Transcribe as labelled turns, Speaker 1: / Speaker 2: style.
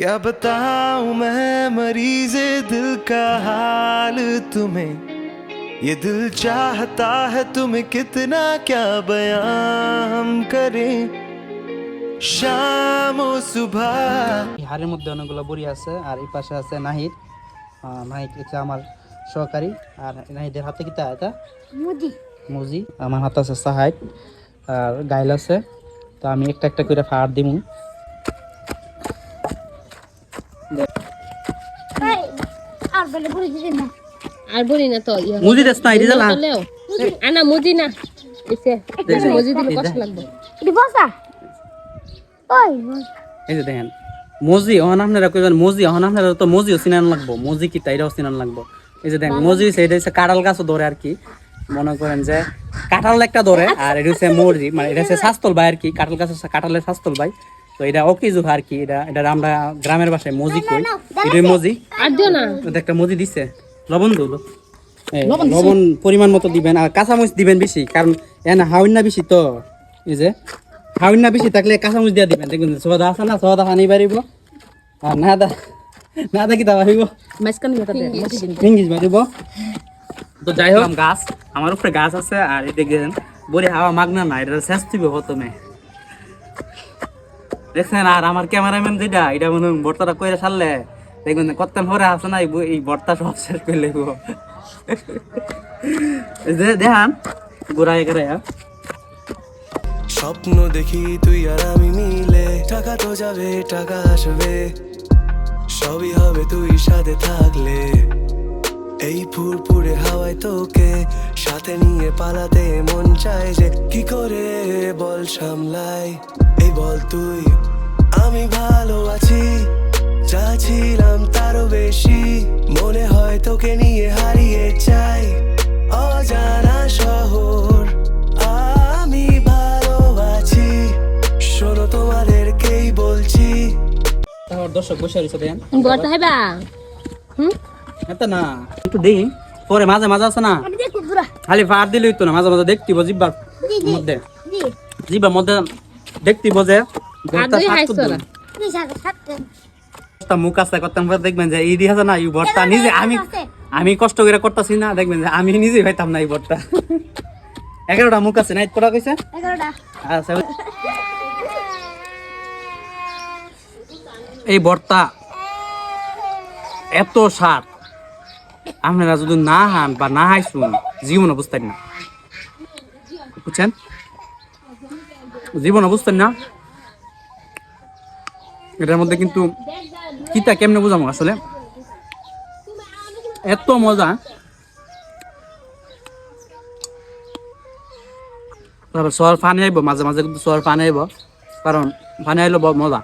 Speaker 1: क्या बताऊं मैं मरीजे दिल का हाल तुम्हें ये दिल चाहता है तुम्हें कितना क्या बयां हम करें शाम ও सुबह
Speaker 2: এই হাড়ের মধ্যে অনেকগুলো বড়ি আছে আর এই পাশে আছে নাহিদ আহ, নাহিদ হচ্ছে আমার সহকারী আর নাহিদের হাতে কিতা এটা
Speaker 3: মুদি
Speaker 2: মুজি আমার হাতে আছে সাহাইড আর গাইল আছে তো আমি একটা একটা করে ফাড় দিমু
Speaker 3: এই আর বলে না।
Speaker 4: আর বলি না তো
Speaker 2: মুজি দেস না এটি
Speaker 4: আনা মুজি না। এসে মুজি দিলে কষ্ট লাগবে।
Speaker 3: এটি বসা। ওই
Speaker 2: এই যে দেখেন মজি অহন আপনারা কইবেন মজি অহন আপনারা তো মজিও চিনান লাগবো। মজি কি তাইরাও চিনান লাগবো। এই যে দেখেন মজি হইছে এটা হচ্ছে কাঁঠাল গাছও ধরে আর কি। মনে করেন যে কাঁঠাল একটা ধরে আর এটা হচ্ছে মরজি মানে এটা হচ্ছে শাস্তল ভাই আর কি কাঁঠাল গাছ হচ্ছে কাঁঠালের শাস্তল ভাই। তো এটা অকিজুক আর কি? এটা এটা আমরা গ্রামের ভাষায় মজি কই? এটাই মজি?
Speaker 4: আর দিও না।
Speaker 2: এটা একটা মজি দিছে। লবণ দিল লবণ পরিমাণ মতো দিবেন আর কাঁচামরিচ দিবেন বেশি কারণ এনে হাউন না বেশি তো। এই যে হাউন না বেশি থাকলে কাঁচামরিচ দিয়া দিবেন। দেখবেন সোদা আছে না সোদা পানি বাড়িব। আর না দা না দা কি
Speaker 4: দে দিন
Speaker 2: ইংলিশ। বাড়িব। তো যাই হোক গাছ আমার উপরে গাছ আছে আর এটা গেলেন বড়ি হাওয়া মাগনা না এটা শেষ দিবে প্রথমে। দেখছেন, আর আমার ক্যামেরাম্যান যেটা, এটা মনে হয় বর্তাটা কইরা সারলে দেখবেন কতক্ষণ পরে আছে না, এই বর্তা সব শেষ করে লেগো দেখান, গোড়ায় করে
Speaker 1: স্বপ্ন দেখি তুই আর আমি মিলে, টাকা তো যাবে, টাকা আসবে। সবই হবে তুই সাথে থাকলে। এই ফুরফুরে হাওয়ায় তোকে সাথে নিয়ে পালাতে মন চায় যে কি করে বল সামলাই এই বল তুই আমি ভালো আছি যা ছিলাম তারও বেশি। মনে হয় তোকে নিয়ে হারিয়ে চাই অজানা শহর। আমি ভালো আছি শোনো তোমাদেরকেই বলছি।
Speaker 2: দর্শক বসে রয়েছে
Speaker 4: হইবা হুম?
Speaker 2: এটা না একটু দেই। পরে মাঝে মাঝে আছে না।
Speaker 3: আমি
Speaker 2: খালি ফার না মাঝে মাঝে দেখতিব জিব্বার মধ্যে।
Speaker 3: দি
Speaker 2: জিব্বার মধ্যে দেখতিব যে মুখ আছে করতাম দেখবেন যে আছে না এই নিজে আমি আমি কষ্ট করে করতেছি না দেখবেন যে আমি নিজে পাইতাম না এই বটটা এগারোটা মুখ আছে না কটা কইছে? আচ্ছা এই বর্তা এত সার আপনারা যদি না হান বা না হাইছুন জীবন বুঝতেন না। বুঝছেন? জীবন বুঝতেন না? এটার মধ্যে কিন্তু কিতা কেমনে বুঝাবো আসলে? এত মজা। তারপর সর পানি আইব, মাঝে মাঝে কিন্তু সর পানি আইব, কারণ পানি আইলো মজা।